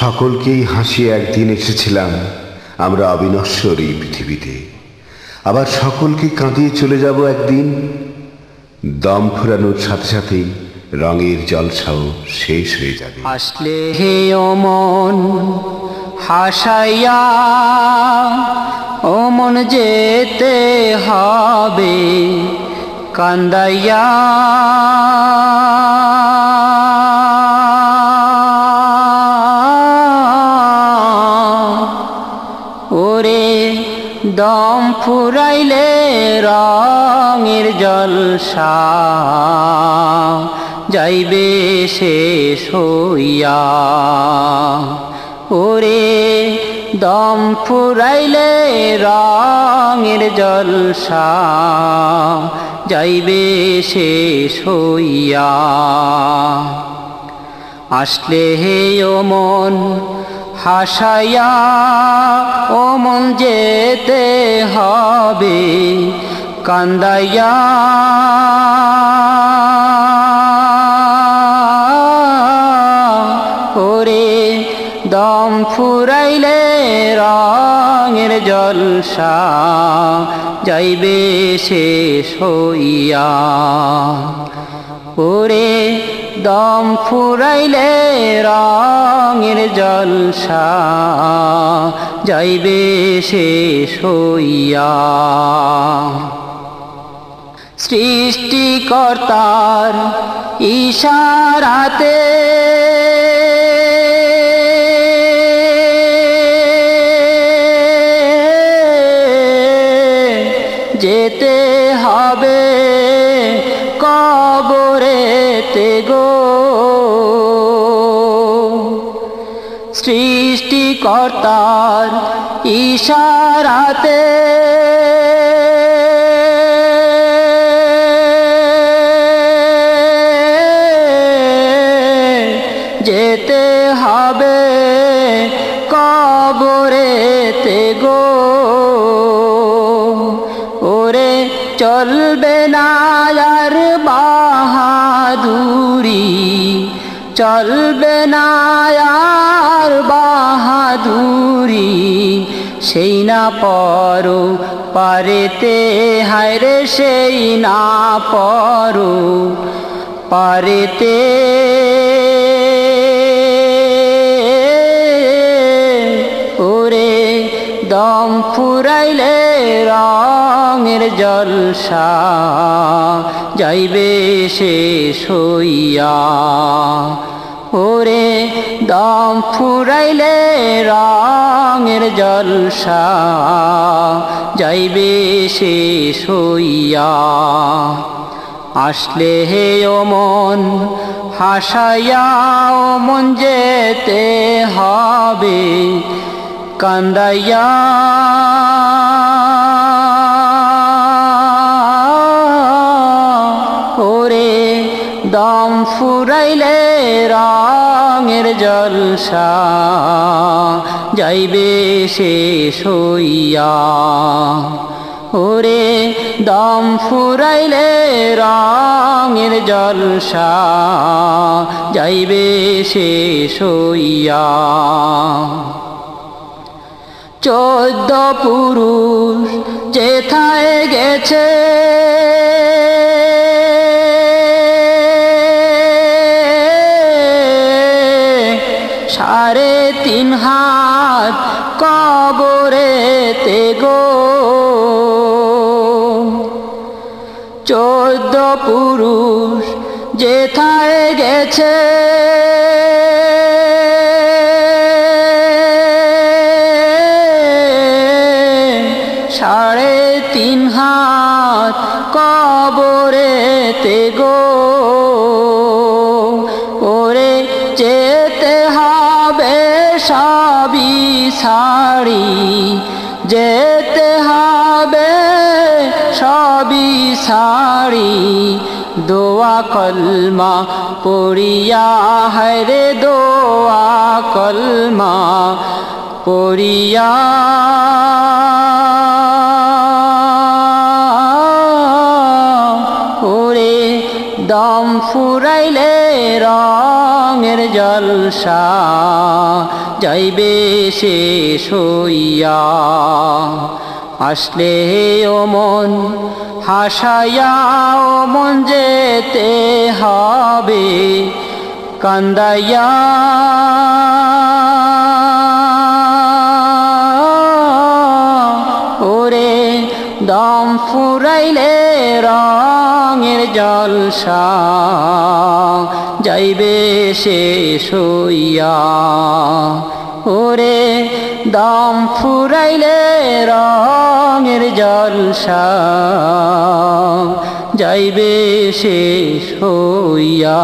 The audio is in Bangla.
সকলকেই হাসিয়ে একদিন এসেছিলাম আমরা অবিনশ্বর এই পৃথিবীতে। আবার সকলকে কাঁদিয়ে চলে যাব একদিন। দম ফুরানোর সাথে সাথেই রঙের জলসাও শেষ হয়ে যাবে। আসলে হে অমন, হাসাইয়া ও মন যেতে হবে, কান্দাইয়া ওরে দম ফুরাইলে রঙের জলসা যাইবে শেষ হইয়া। ওরে দম ফুরাইলে রঙের জলসা যাইবে শেষ হইয়া। আসলে হে মন হাসাইয়া ও মন যেতে হবে কান্দাইয়া ওরে দম ফুরাইলে রঙের জলসা, যাইবে শেষ হইয়া। ওরে দম ফুরাইলে রঙের জলসা যাইবে শেষ হইয়া সৃষ্টিকর্তার ইশারাতে সৃষ্টিকর্তার ইশারাতে। যেতে হবে কবরেতে গো। ওরে চলবে না বাহাদুরি চলবে না পর পারেতে হায়রে সেই না পর পারেতে ওরে দম ফুরাইলে রঙের জলসা, যাইবে শেষ হইয়া। ওরে দম ফুরাইলে রঙের জলসা, যাইবে শেষ হইয়া। আসলে হে ও মন হাসাইয়া মন যেতে হবে, কান্দাইয়া দম ফুরাইলে রঙের জলসা যাইবে শেষ হইয়া। ওরে দম ফুরাইলে রঙের জলসা যাইবে শেষ হইয়া। চোদ্দ পুরুষ যেথায় গেছে সাড়ে তিন হাত কবরেতে গো। চোদ্দ পুরুষ যেথায় গেছে। সাড়ে তিন হাত কবরেতে গো। সবই শাড়ি যেতে হবে সবই শাড়ি দোয়া কলমা পড়িয়া হরে দোয়া কলমা পড়িয়া। ওরে দম ফুরাইলে রঙের জলসা যাইবে শেষ হইয়া। আসলে ও মন মন যেতে হবে, কান্দাইয়া। ওরে দম ফুরাইলে রঙের জলসা যাইবে শেষ হইয়া। ওরে দাম ফুরাইলে রঙের জলসা যাইবে শেষ হইয়া।